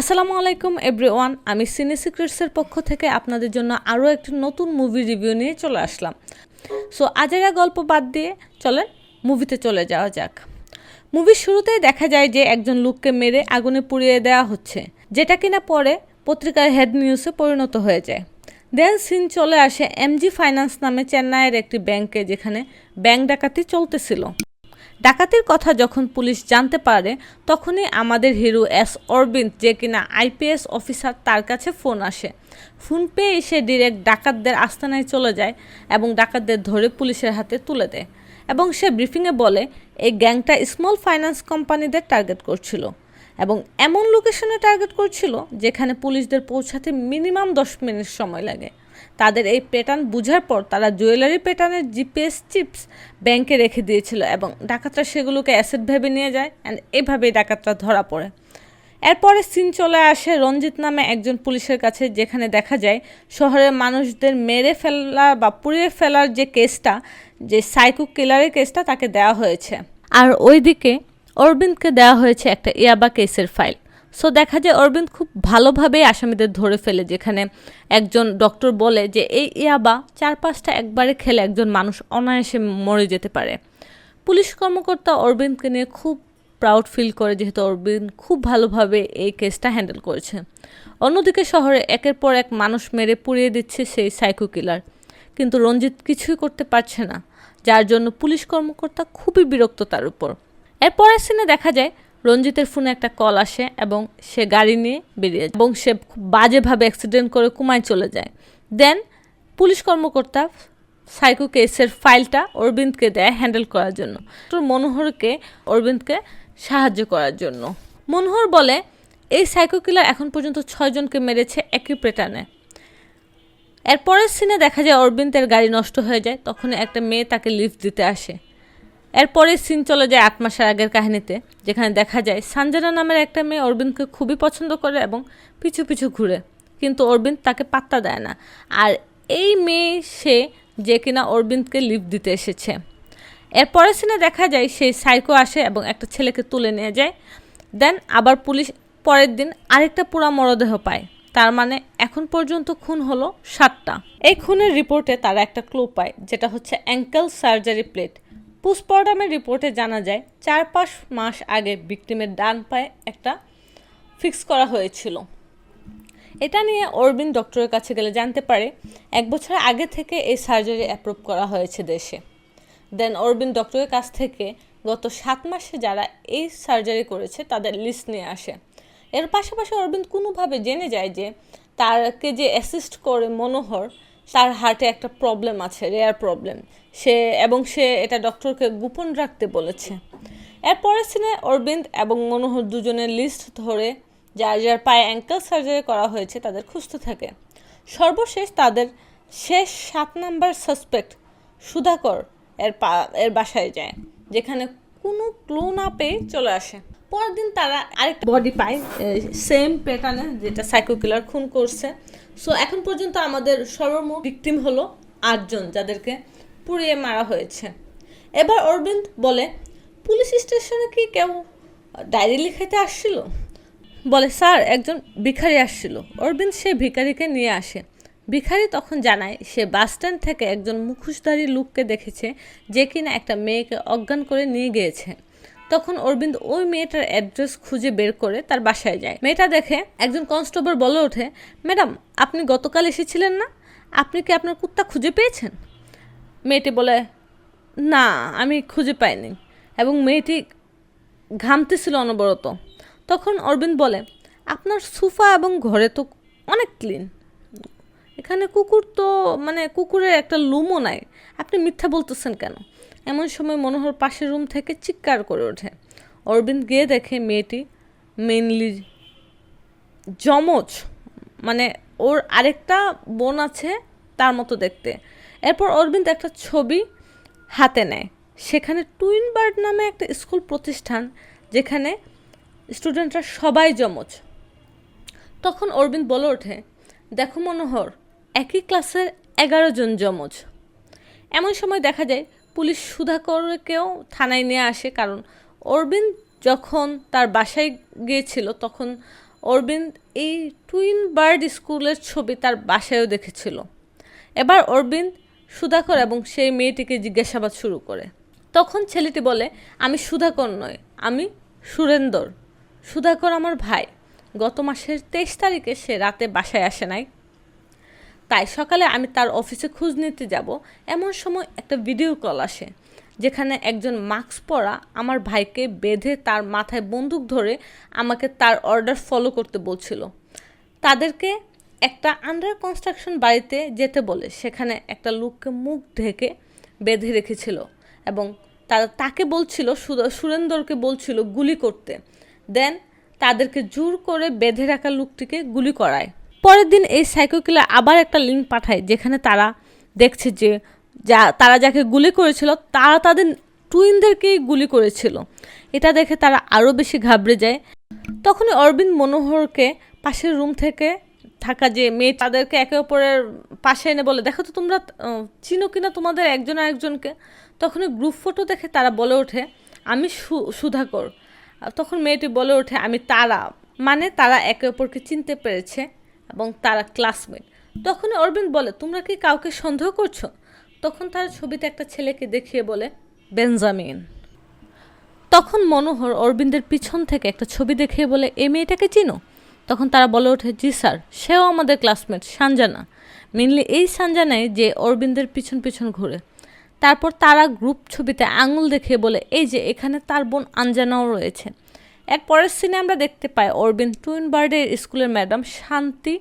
আসসালামু আলাইকুম, এভরিওয়ান। আমি সিনে সিক্রেটসের পক্ষ থেকে আপনাদের জন্য আরও একটি নতুন মুভি রিভিউ নিয়ে চলে আসলাম। সো, আজেরা গল্প বাদ দিয়ে চলেন, মুভিতে চলে যাওয়া যাক। মুভির শুরুতেই দেখা যায় যে একজন লোককে মেরে আগুনে পুড়িয়ে দেওয়া হচ্ছে, যেটা কিনা পরে পত্রিকার হেড নিউজে পরিণত হয়ে যায়। দেন সিন চলে আসে এমজি ফাইন্যান্স নামে চেন্নাইয়ের একটি ব্যাংকে, যেখানে ব্যাংক ডাকাতি চলতেছিল। ডাকাতির কথা যখন পুলিশ জানতে পারে, তখনই আমাদের হিরো এস অরবিন্দ, যে কিনা আইপিএস অফিসার, তার কাছে ফোন আসে। ফোন পেয়ে সে ডিরেক্ট ডাকাতদের আস্তানায় চলে যায় এবং ডাকাতদের ধরে পুলিশের হাতে তুলে দেয় এবং সে ব্রিফিংয়ে বলে, এই গ্যাংটা স্মল ফাইন্যান্স কোম্পানিদের টার্গেট করছিল এবং এমন লোকেশনে টার্গেট করছিল যেখানে পুলিশদের পৌঁছাতে মিনিমাম দশ মিনিট সময় লাগে। তাদের এই প্যাটার্ন বুঝার পর তারা জুয়েলারি প্যাটার্নের জিপিএস চিপস ব্যাংকে রেখে দিয়েছিল এবং ডাকাতরা সেগুলোকে অ্যাসেট ভেবে নিয়ে যায় অ্যান্ড এভাবেই ডাকাতরা ধরা পড়ে। এরপরে সিন চলে আসে রঞ্জিত নামে একজন পুলিশের কাছে যেখানে দেখা যায় শহরের মানুষদের মেরে ফেলা বা পুড়িয়ে ফেলার যে কেসটা, যে সাইকো কিলারের কেসটা তাকে দেওয়া হয়েছে। আর ওইদিকে অরবিন্দকে দেওয়া হয়েছে একটা ইয়াবা কেসের ফাইল সো দেখা যায় অরবিন্দ খুব ভালোভাবেই আসামিদের ধরে ফেলে, যেখানে একজন ডক্টর বলে যে, এই ইয়াবা চার পাঁচটা একবারে খেলে একজন মানুষ অনায়াসে মরে যেতে পারে। পুলিশ কর্মকর্তা অরবিন্দকে নিয়ে খুব প্রাউড ফিল করে, যেহেতু অরবিন্দ খুব ভালোভাবে এই কেসটা হ্যান্ডেল করেছে। অন্যদিকে শহরে একের পর এক মানুষ মেরে পুড়িয়ে দিচ্ছে সেই সাইকো কিলার কিন্তু রঞ্জিত কিছুই করতে পারছে না, যার জন্য পুলিশ কর্মকর্তা খুবই বিরক্ত তার উপর। এরপরের সিনে দেখা যায় রঞ্জিতের ফোনে একটা কল আসে এবং সে গাড়ি নিয়ে বেরিয়ে যায় এবং সে বাজেভাবে অ্যাক্সিডেন্ট করে কুমায় চলে যায়। দেন পুলিশ কর্মকর্তা সাইকো কেসের ফাইলটা অরবিন্দকে দেয় হ্যান্ডেল করার জন্য। মনোহরকে অরবিন্দকে সাহায্য করার জন্য। মনোহর বলে, এই সাইকো কিলার এখন পর্যন্ত ছয়জনকে মেরেছে একই প্যাটার্নে। এরপরের সিনে দেখা যায় অরবিন্দের গাড়ি নষ্ট হয়ে যায়। তখন একটা মেয়ে তাকে লিফট দিতে আসে। এরপরে সিন চলে যায় আট মাসের আগের কাহিনীতে, যেখানে দেখা যায় সানজানা নামের একটা মেয়ে অরবিন্দকে খুবই পছন্দ করে এবং পিছু পিছু ঘুরে। কিন্তু অরবিন্দ তাকে পাত্তা দেয় না। আর এই মেয়ে সে যে কিনা অরবিন্দকে লিফট দিতে এসেছে। এরপরে সিনে দেখা যায় সেই সাইকো আসে এবং একটা ছেলেকে তুলে নিয়ে যায়। দেন আবার পুলিশ পরের দিন আরেকটা পুরা মরদেহ পায়। তার মানে এখন পর্যন্ত খুন হলো সাতটা। এই খুনের রিপোর্টে তারা একটা ক্লু পায়, যেটা হচ্ছে অ্যাঙ্কেল সার্জারি প্লেট পোস্টমর্টমের রিপোর্টে জানা যায়, চার পাঁচ মাস আগে ভিকটিমের ডান পায়ে একটা ফিক্স করা হয়েছিল। এটা নিয়ে অরবিন্দ ডক্টরের কাছে গেলে জানতে পারে, এক বছর আগে থেকে এই সার্জারি অ্যাপ্রুভ করা হয়েছে দেশে। দেন অরবিন্দ ডক্টরের কাছ থেকে গত সাত মাসে যারা এই সার্জারি করেছে, তাদের লিস্ট নিয়ে আসে। এর পাশাপাশি অরবিন্দ কোনোভাবে জেনে যায় যে, তারকে যে অ্যাসিস্ট করে মনোহর তার হার্টে একটা প্রবলেম আছে রেয়ার প্রবলেম সে, এবং সে এটা ডক্টরকে গোপন রাখতে বলেছে। এরপরের সিনে অরবিন্দ এবং মনোহর দুজনের লিস্ট ধরে যার যার পায়ে অ্যাঙ্কেল সার্জারি করা হয়েছে, তাদের খুঁজতে থাকে। সর্বশেষ তাদের শেষ সাত নাম্বার সাসপেক্ট সুধাকর এর পা, এর বাসায় যায়, যেখানে কোনো ক্লু না পেয়ে চলে আসে। পরের দিন তারা আরেকটা বডি পায় সেম প্যাটার্নে যেটা সাইকো কিলার খুন করছে। সো এখন পর্যন্ত আমাদের সর্বমোট ভিকটিম হলো আটজন যাদেরকে পুড়িয়ে মারা হয়েছে। এবার অরবিন্দ বলে, পুলিশ স্টেশনে কি কেউ ডায়েরি লিখাইতে আসছিল? বলে, স্যার, একজন ভিখারি আসছিল। অরবিন্দ সে ভিখারিকে নিয়ে আসে। ভিখারি তখন জানায়, সে বাস স্ট্যান্ড থেকে একজন মুখোশধারী লোককে দেখেছে, যে কিনা একটা মেয়েকে অজ্ঞান করে নিয়ে গিয়েছে। তখন অরবিন্দ ওই মেয়েটার অ্যাড্রেস খুঁজে বের করে তার বাসায় যায়। মেয়েটা দেখে, একজন কনস্টেবল বলে ওঠে, ম্যাডাম, আপনি গতকাল এসেছিলেন না? আপনি কি আপনার কুত্তা খুঁজে পেয়েছেন? মেয়েটি বলে, না, আমি খুঁজে পাইনি। এবং মেয়েটি ঘামতেছিল অনবরত। তখন অরবিন্দ বলে, আপনার সোফা এবং ঘরে তো অনেক ক্লিন। এখানে কুকুর তো মানে কুকুরের একটা লুমও নাই। আপনি মিথ্যা বলতেছেন কেন? এমন সময় মনোহর পাশের রুম থেকে চিৎকার করে ওঠে। অরবিন্দ গিয়ে দেখে মেয়েটি মেনলি যমজ মানে ওর আরেকটা বোন আছে তার মতো দেখতে। এরপর অরবিন্দ একটা ছবি হাতে নেয়। সেখানে টুইন বার্ড নামে একটা স্কুল প্রতিষ্ঠান যেখানে স্টুডেন্টরা সবাই জমজ তখন অরবিন্দ বলে ওঠে, দেখো মনোহর, একই ক্লাসের এগারো জন জমজ এমন সময় দেখা যায় পুলিশ সুধাকরকেও থানায় নিয়ে আসে, কারণ অরবিন্দ যখন তার বাসায় গিয়েছিল, তখন অরবিন্দ এই টুইন বার্ড স্কুলের ছবি তার বাসায়ও দেখেছিল। এবার অরবিন্দ সুধাকর এবং সেই মেয়েটিকে জিজ্ঞাসাবাদ শুরু করে। তখন ছেলেটি বলে, আমি সুধাকর নয় আমি সুরেন্দর। সুধাকর আমার ভাই। গত মাসের তেইশ তারিখে সে রাতে বাসায় আসে নাই তাই সকালে আমি তার অফিসে খোঁজ নিতে যাব। এমন সময় একটা ভিডিও কল আসে, যেখানে একজন মাস্ক পরা আমার ভাইকে বেঁধে তার মাথায় বন্দুক ধরে আমাকে তার অর্ডার ফলো করতে বলছিল। তাদেরকে একটা আন্ডার কনস্ট্রাকশন বাড়িতে যেতে বলে, সেখানে একটা লোককে মুখ ঢেকে বেঁধে রেখেছিল এবং তারা তাকে বলছিল সুরেন্দরকে বলছিল গুলি করতে। দেন তাদেরকে জোর করে বেঁধে রাখা লোকটিকে গুলি করায়। পরের দিন এই সাইকো কিলার আবার একটা লিঙ্ক পাঠায়, যেখানে তারা দেখছে যে যা, তারা যাকে গুলি করেছিল, তারা তাদের টুইনদেরকেই গুলি করেছিল। এটা দেখে তারা আরও বেশি ঘাবড়ে যায়। তখনই অরবিন্দ মনোহরকে পাশের রুম থেকে থাকা যে মেয়ে তাদেরকে একে অপরের পাশে এনে বলে, দেখো তো তোমরা চিনো কিনা তোমাদের একজন আরেকজনকে? তখনই গ্রুপ ফটো দেখে তারা বলে ওঠে, আমি সুধাকর। তখন মেয়েটি বলে ওঠে, আমি তারা। মানে তারা একে অপরকে চিনতে পেরেছে। এবং তারা ক্লাসমেট তখনই অরবিন্দ বলে, তোমরা কি কাউকে সন্দেহ করছ? তখন তার ছবিতে একটা ছেলেকে দেখিয়ে বলে, বেঞ্জামিন। তখন মনোহর অরবিন্দের পিছন থেকে একটা ছবি দেখিয়ে বলে এই মেয়েটাকে চিনো? তখন তারা বলে ওঠে, জি স্যার, সেও আমাদের ক্লাসমেট সানজানা। মেনলি এই সানজানাই যে অরবিন্দের পিছন পিছন ঘুরে। তারপর তারা গ্রুপ ছবিতে আঙুল দেখিয়ে বলে, এই যে, এখানে তার বোন আঞ্জানাও রয়েছে। এর পরের সিনে আমরা দেখতে পাই অরবিন্দ টুইন বার্ডের স্কুলের ম্যাডাম শান্তি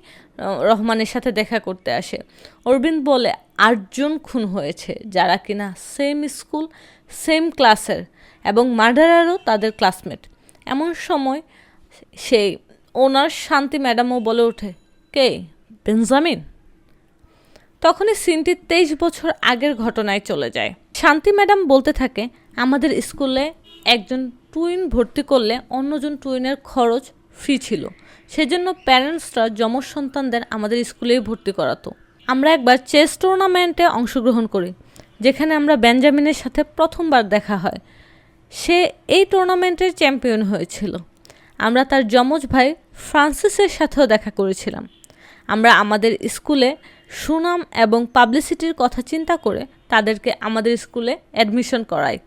রহমানের সাথে দেখা করতে আসে। অরবিন্দ বলে, আটজন খুন হয়েছে, যারা কিনা সেম স্কুল সেম ক্লাসের এবং মার্ডারারও তাদের ক্লাসমেট এমন সময় সেই ওনার শান্তি ম্যাডামও বলে ওঠে, কে? বেঞ্জামিন? তখনই সিনটি তেইশ বছর আগের ঘটনায় চলে যায়। শান্তি ম্যাডাম বলতে থাকে, আমাদের স্কুলে একজন টুইন ভর্তি করলে অন্যজন টুইনের খরচ ফ্রি ছিল। সেজন্য প্যারেন্টসরা যমজ সন্তানদের আমাদের স্কুলেই ভর্তি করাতো। আমরা একবার চেস টুর্নামেন্টে অংশগ্রহণ করি, যেখানে আমরা বেঞ্জামিনের সাথে প্রথমবার দেখা হয়। সে এই টুর্নামেন্টের চ্যাম্পিয়ন হয়েছিল। আমরা তার যমজ ভাই ফ্রান্সিসের সাথেও দেখা করেছিলাম। আমরা আমাদের স্কুলে সুনাম এবং পাবলিসিটির কথা চিন্তা করে তাদেরকে আমাদের স্কুলে অ্যাডমিশন করাই।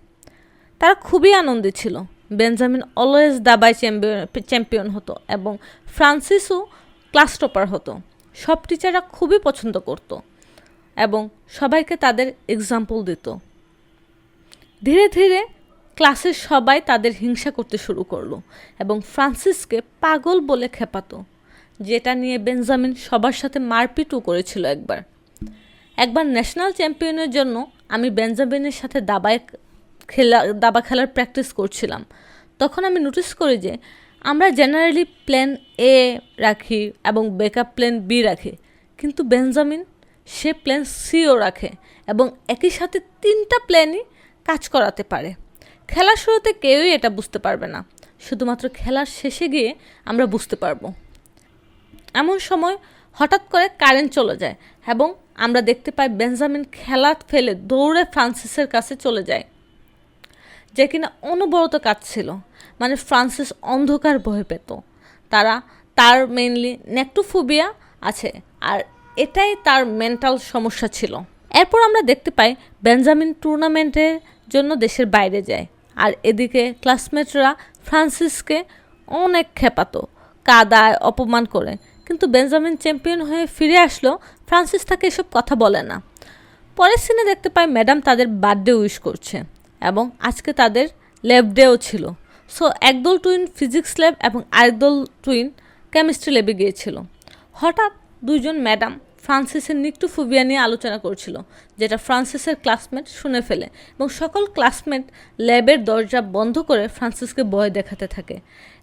তারা খুবই আনন্দে ছিল। বেঞ্জামিন অলওয়েজ চ্যাম্পিয়ন চ্যাম্পিয়ন হতো এবং ফ্রান্সিসও ক্লাস টপার হতো। সব টিচাররা খুবই পছন্দ করত এবং সবাইকে তাদের এক্সাম্পল দিত। ধীরে ধীরে ক্লাসের সবাই তাদের হিংসা করতে শুরু করল এবং ফ্রান্সিসকে পাগল বলে খেপাতো, যেটা নিয়ে বেঞ্জামিন সবার সাথে মারপিটও করেছিল একবার। একবার ন্যাশনাল চ্যাম্পিয়নের জন্য আমি বেঞ্জামিনের সাথে দাবায় খেলা, দাবা খেলার প্র্যাকটিস করছিলাম। তখন আমি নোটিস করি যে আমরা জেনারেলি প্ল্যান এ রাখি এবং ব্যাকআপ প্ল্যান বি রাখি। কিন্তু বেঞ্জামিন সে প্ল্যান সিও রাখে এবং একই সাথে তিনটা প্ল্যানই কাজ করাতে পারে। খেলার শুরুতে কেউই এটা বুঝতে পারবে না। শুধুমাত্র খেলার শেষে গিয়ে আমরা বুঝতে পারব। এমন সময় হঠাৎ করে কারেন্ট চলে যায় এবং আমরা দেখতে পাই বেঞ্জামিন খেলা ফেলে দৌড়ে ফ্রান্সিসের কাছে চলে যায়। যে কিনা অনবরত কাঁদছিল। মানে ফ্রান্সিস অন্ধকার ভয় পেত। তারা, তার মেনলি নেক্টোফোবিয়া আছে, আর এটাই তার মেন্টাল সমস্যা ছিল। এরপর আমরা দেখতে পাই বেঞ্জামিন টুর্নামেন্টের জন্য দেশের বাইরে যায়, আর এদিকে ক্লাসমেটরা ফ্রান্সিসকে অনেক খেপাতো, কাদায় অপমান করে। কিন্তু বেঞ্জামিন চ্যাম্পিয়ন হয়ে ফিরে আসলো ফ্রান্সিস তাকে এসব কথা বলে না। পরের সিনে দেখতে পাই ম্যাডাম তাদের বার্থডে উইশ করছে। এবং আজকে তাদের ল্যাব ডেও ছিল। সো একদল টুইন ফিজিক্স ল্যাব এবং আরেকদল টুইন কেমিস্ট্রি ল্যাবে গিয়েছিল। হঠাৎ দুইজন ম্যাডাম ফ্রান্সিসের নিক্টোফোবিয়া নিয়ে আলোচনা করছিল, যেটা ফ্রান্সিসের ক্লাসমেট শুনে ফেলে এবং সকল ক্লাসমেট ল্যাবের দরজা বন্ধ করে ফ্রান্সিসকে ভয় দেখাতে থাকে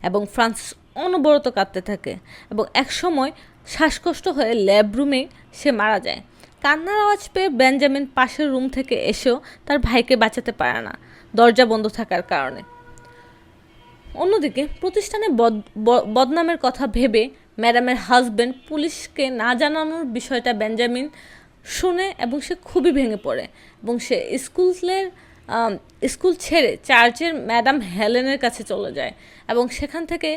এবং ফ্রান্সিস অনবরত কাঁদতে থাকে এবং একসময় শ্বাসকষ্ট হয়ে ল্যাব রুমেই সে মারা যায়। কান্নার আওয়াজ পেয়ে বেঞ্জামিন পাশের রুম থেকে এসেও তার ভাইকে বাঁচাতে পারে না, দরজা বন্ধ থাকার কারণে। অন্যদিকে প্রতিষ্ঠানে বদনামের কথা ভেবে ম্যাডামের হাজব্যান্ড পুলিশকে না জানানোর বিষয়টা বেঞ্জামিন শুনে এবং সে খুবই ভেঙে পড়ে এবং সে স্কুলের স্কুল ছেড়ে চার্চের ম্যাডাম হেলেনের কাছে চলে যায় এবং সেখান থেকে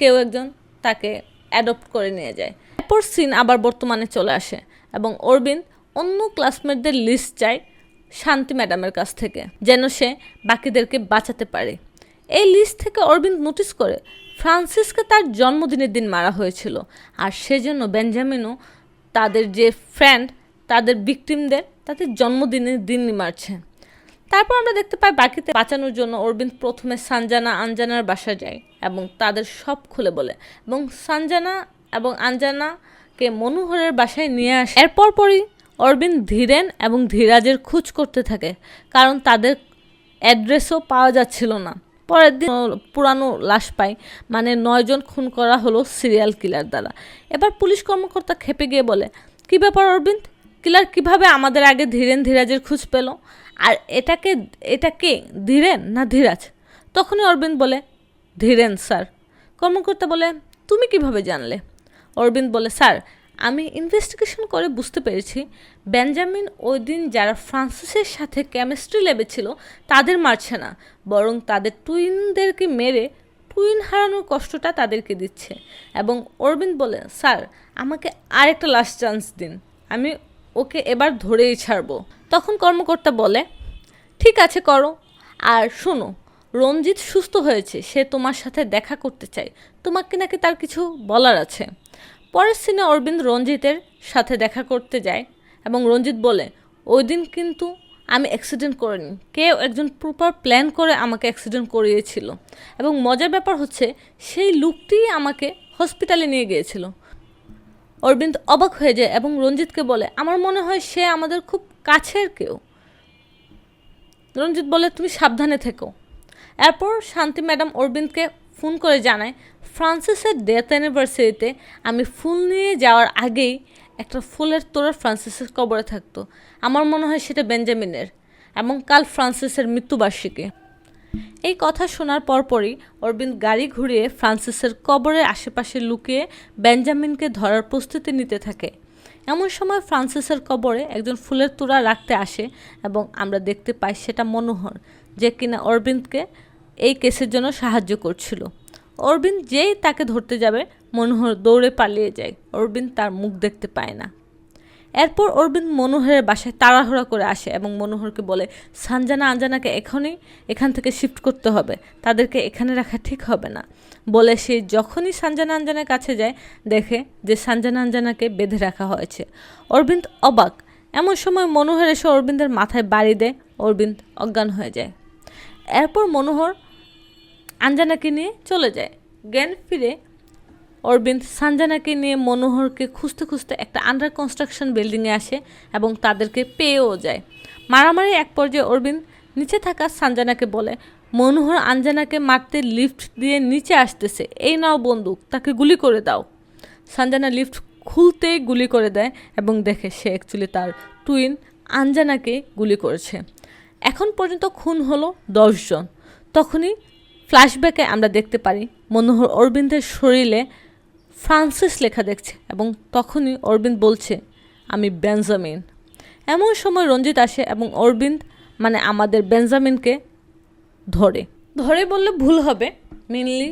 কেউ একজন তাকে অ্যাডপ্ট করে নিয়ে যায়। এরপর সিন আবার বর্তমানে চলে আসে। এবং অরবিন্দ অন্য ক্লাসমেটদের লিস্ট চায় শান্তি ম্যাডামের কাছ থেকে, যেন সে বাকিদেরকে বাঁচাতে পারে। এই লিস্ট থেকে অরবিন্দ নোটিস করে ফ্রান্সিসকে তার জন্মদিনের দিন মারা হয়েছিল। আর সেজন্য বেঞ্জামিনও তাদের যে ফ্রেন্ড তাদের ভিকটিমদের তাদের জন্মদিনের দিনই মারছে। তারপর আমরা দেখতে পাই বাকিতে বাঁচানোর জন্য অরবিন্দ প্রথমে সানজানা আনজানার বাসায় যায় এবং তাদের সব খুলে বলে। এবং সানজানা এবং আনজানাকে মনোহরের বাসায় নিয়ে আসে। এরপর পরই অরবিন্দ ধীরেন এবং ধীরাজের খোঁজ করতে থাকে, কারণ তাদের অ্যাড্রেসও পাওয়া যাচ্ছিল না। পরের দিন পুরানো লাশ পায় মানে নয়জন খুন করা হলো সিরিয়াল কিলার দ্বারা। এবার পুলিশ কর্মকর্তা খেপে গিয়ে বলে, কী ব্যাপার অরবিন্দ? কিলার কীভাবে আমাদের আগে ধীরেন ধীরাজের খোঁজ পেল? আর এটাকে এটা কে, ধীরেন না ধীরাজ? তখনই অরবিন্দ বলে, ধীরেন, স্যার। কর্মকর্তা বলে, তুমি কীভাবে জানলে? অরবিন্দ বলে, স্যার, আমি ইনভেস্টিগেশন করে বুঝতে পেরেছি, বেঞ্জামিন ওই দিন যারা ফ্রান্সিসের সাথে কেমিস্ট্রি ল্যাবে ছিল, তাদের মারছে না, বরং তাদের টুইনদেরকে মেরে টুইন হারানোর কষ্টটা তাদেরকে দিচ্ছে। এবং অরবিন্দ বলে, স্যার, আমাকে আরেকটা লাস্ট চান্স দিন, আমি ওকে এবার ধরেই ছাড়বো। তখন কর্মকর্তা বলে, ঠিক আছে, করো। আর শোনো রঞ্জিত সুস্থ হয়েছে, সে তোমার সাথে দেখা করতে চায় তোমাকে নাকি তার কিছু বলার আছে। পরের সিনে অরবিন্দ রঞ্জিতের সাথে দেখা করতে যায় এবং রঞ্জিত বলে, ওই দিন কিন্তু আমি অ্যাক্সিডেন্ট করিনি। কেউ একজন প্রপার প্ল্যান করে আমাকে অ্যাক্সিডেন্ট করিয়েছিল। এবং মজার ব্যাপার হচ্ছে, সেই লুকটিই আমাকে হসপিটালে নিয়ে গিয়েছিল। অরবিন্দ অবাক হয়ে যায় এবং রঞ্জিতকে বলে, আমার মনে হয় সে আমাদের খুব কাছের কেউ। রঞ্জিত বলে, তুমি সাবধানে থেকো। এরপর শান্তি ম্যাডাম অরবিন্দকে ফোন করে জানায়, ফ্রান্সিসের ডেথ অ্যানিভার্সারিতে আমি ফুল নিয়ে যাওয়ার আগেই একটা ফুলের তোড়া ফ্রান্সিসের কবরে থাকতো। আমার মনে হয় সেটা বেঞ্জামিনের এবং কাল ফ্রান্সিসের মৃত্যুবার্ষিকী। এই কথা শোনার পরপরই অরবিন্দ গাড়ি ঘুরিয়ে ফ্রান্সিসের কবরের আশেপাশে লুকিয়ে বেঞ্জামিনকে ধরার প্রস্তুতি নিতে থাকে। এমন সময় ফ্রান্সিসের কবরে একজন ফুলের তোড়া রাখতে আসে এবং আমরা দেখতে পাই সেটা মনোহর, যে কিনা অরবিন্দকে এই কেসের জন্য সাহায্য করছিল। অরবিন্দ যেই তাকে ধরতে যাবে, মনোহর দৌড়ে পালিয়ে যায়। অরবিন্দ তার মুখ দেখতে পায় না। এরপর অরবিন্দ মনোহরের বাসায় তাড়াহুড়া করে আসে এবং মনোহরকে বলে, সানজানা আঞ্জানাকে এখনই এখান থেকে শিফট করতে হবে। তাদেরকে এখানে রাখা ঠিক হবে না। বলে সে যখনই সানজানা আঞ্জানার কাছে যায়, দেখে যে সানজানা আঞ্জানাকে বেঁধে রাখা হয়েছে। অরবিন্দ অবাক। এমন সময় মনোহর এসে অরবিন্দের মাথায় বাড়ি দেয়। অরবিন্দ অজ্ঞান হয়ে যায়। এরপর মনোহর আঞ্জানাকে নিয়ে চলে যায়। জ্ঞান ফিরে অরবিন্দ সানজানাকে নিয়ে মনোহরকে খুঁজতে খুঁজতে একটা আন্ডার কনস্ট্রাকশন বিল্ডিংয়ে আসে এবং তাদেরকে পেয়েও যায়। মারামারি এক পর্যায়ে অরবিন্দ নিচে থাকা সানজানাকে বলে, মনোহর আঞ্জানাকে মারতে লিফট দিয়ে নিচে আসতেছে। এই নাও বন্দুক, তাকে গুলি করে দাও। সানজানা লিফট খুলতেই গুলি করে দেয় এবং দেখে সে অ্যাকচুয়ালি তার টুইন আঞ্জানাকে গুলি করেছে। এখন পর্যন্ত খুন হলো দশজন তখনই ফ্ল্যাশব্যাকে আমরা দেখতে পারি, মনোহর অরবিন্দের শরীরে ফ্রান্সিস লেখা দেখছে এবং তখনই অরবিন্দ বলছে, আমি বেঞ্জামিন এমন সময় রঞ্জিত আসে এবং অরবিন্দ মানে আমাদের বেঞ্জামিনকে ধরে। ধরে বললে ভুল হবে মেনলি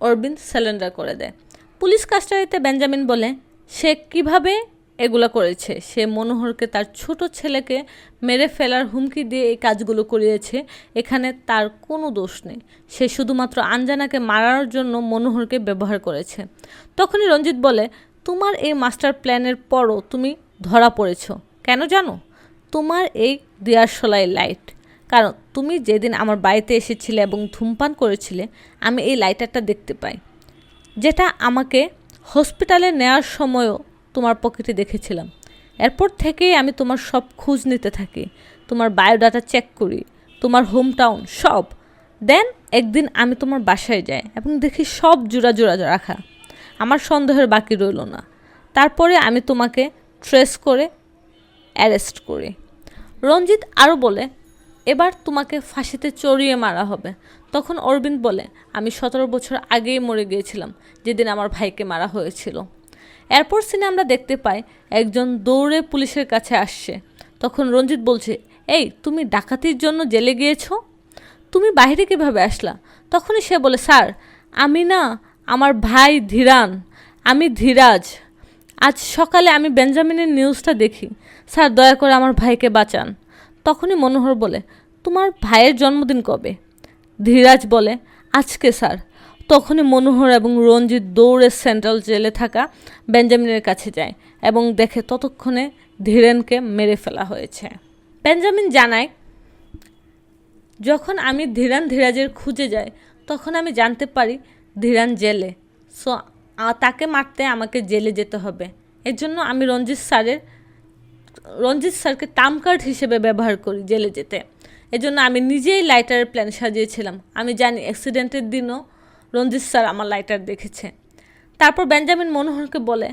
অরবিন্দ স্যালেন্ডার করে দেয়। পুলিশ কাস্টাডিতে বেঞ্জামিন বলে, সে কীভাবে এগুলো করেছে। সে মনোহরকে তার ছোট ছেলেকে মেরে ফেলার হুমকি দিয়ে এই কাজগুলো করিয়েছে। এখানে তার কোনো দোষ নেই। সে শুধুমাত্র আঞ্জানাকে মারার জন্য মনোহরকে ব্যবহার করেছে। তখনই রঞ্জিত বলে, তোমার এই মাস্টার প্ল্যানের পরও তুমি ধরা পড়েছ। কেন জানো? তোমার এই দিয়ারশলাই লাইট। কারণ তুমি যেদিন আমার বাড়িতে এসেছিলে এবং ধূমপান করেছিলে, আমি এই লাইটারটা দেখতে পাই। যেটা আমাকে হসপিটালে নেওয়ার সময়ও তোমার পকেটে দেখেছিলাম। এরপর থেকেই আমি তোমার সব খোঁজ নিতে থাকি। তোমার বায়োডাটা চেক করি, তোমার হোম টাউন সব। দেন একদিন আমি তোমার বাসায় যাই এবং দেখি সব জোড়া জোড়া রাখা। আমার সন্দেহের বাকি রইল না। তারপরে আমি তোমাকে ট্রেস করে অ্যারেস্ট করি। রঞ্জিত আরও বলে, এবার তোমাকে ফাঁসিতে চড়িয়ে মারা হবে। তখন অরবিন্দ বলে, আমি সতেরো বছর আগেই মরে গিয়েছিলাম, যেদিন আমার ভাইকে মারা হয়েছিল। এরপর সিনে আমরা দেখতে পাই একজন দৌড়ে পুলিশের কাছে আসছে। তখন রঞ্জিত বলছে, এই, তুমি ডাকাতির জন্য জেলে গিয়েছো? তুমি বাইরে কীভাবে আসলা? তখনই সে বলে, স্যার, আমি না, আমার ভাই ধীরান, আমি ধীরাজ। আজ সকালে আমি বেঞ্জামিনের নিউজটা দেখি। স্যার, দয়া করে আমার ভাইকে বাঁচান। তখনই মনোহর বলে, তোমার ভাইয়ের জন্মদিন কবে? ধীরাজ বলে, আজকে, স্যার। তখনই মনোহর এবং রঞ্জিত দৌড়ে সেন্ট্রাল জেলে থাকা বেঞ্জামিনের কাছে যায় এবং দেখে ততক্ষণে ধীরেনকে মেরে ফেলা হয়েছে। বেঞ্জামিন জানায়, যখন আমি ধীরান ধীরাজের খুঁজে যাই, তখন আমি জানতে পারি ধীরান জেলে। সো তাকে মারতে আমাকে জেলে যেতে হবে। এর জন্য আমি রঞ্জিত স্যারের, রঞ্জিত স্যারকে টার্ম কার্ড হিসেবে ব্যবহার করি জেলে যেতে। এজন্য আমি নিজেই লাইটারের প্ল্যান সাজিয়েছিলাম। আমি জানি অ্যাক্সিডেন্টের দিনও রঞ্জিত স্যার আমার লাইটার দেখেছে। তারপর বেঞ্জামিন মনোহরকে বলে,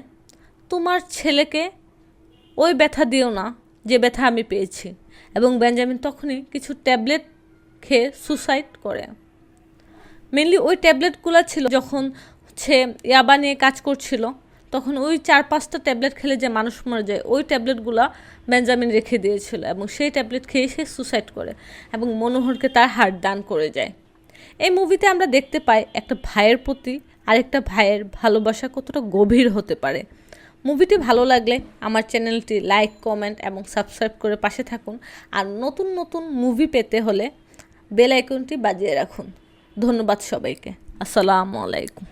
তোমার ছেলেকে ওই ব্যথা দিও না, যে ব্যথা আমি পেয়েছি। এবং বেঞ্জামিন তখনই কিছু ট্যাবলেট খেয়ে সুসাইড করে। মেনলি ওই ট্যাবলেটগুলো ছিল যখন হচ্ছে ইয়াবা নিয়ে কাজ করছিল, তখন ওই চার পাঁচটা ট্যাবলেট খেলে যে মানুষ মরে যায়, ওই ট্যাবলেটগুলো বেঞ্জামিন রেখে দিয়েছিল এবং সেই ট্যাবলেট খেয়ে সে সুসাইড করে এবং মনোহরকে তার হার্ট দান করে যায়। এই মুভিতে আমরা দেখতে পাই একটা ভাইয়ের প্রতি আরেকটা ভাইয়ের ভালোবাসা কতটা গভীর হতে পারে। মুভিটি ভালো লাগলে আমার চ্যানেলটি লাইক কমেন্ট এবং সাবস্ক্রাইব করে পাশে থাকুন। আর নতুন নতুন মুভি পেতে হলে বেল আইকনটি বাজিয়ে রাখুন। ধন্যবাদ সবাইকে। আসসালামু আলাইকুম।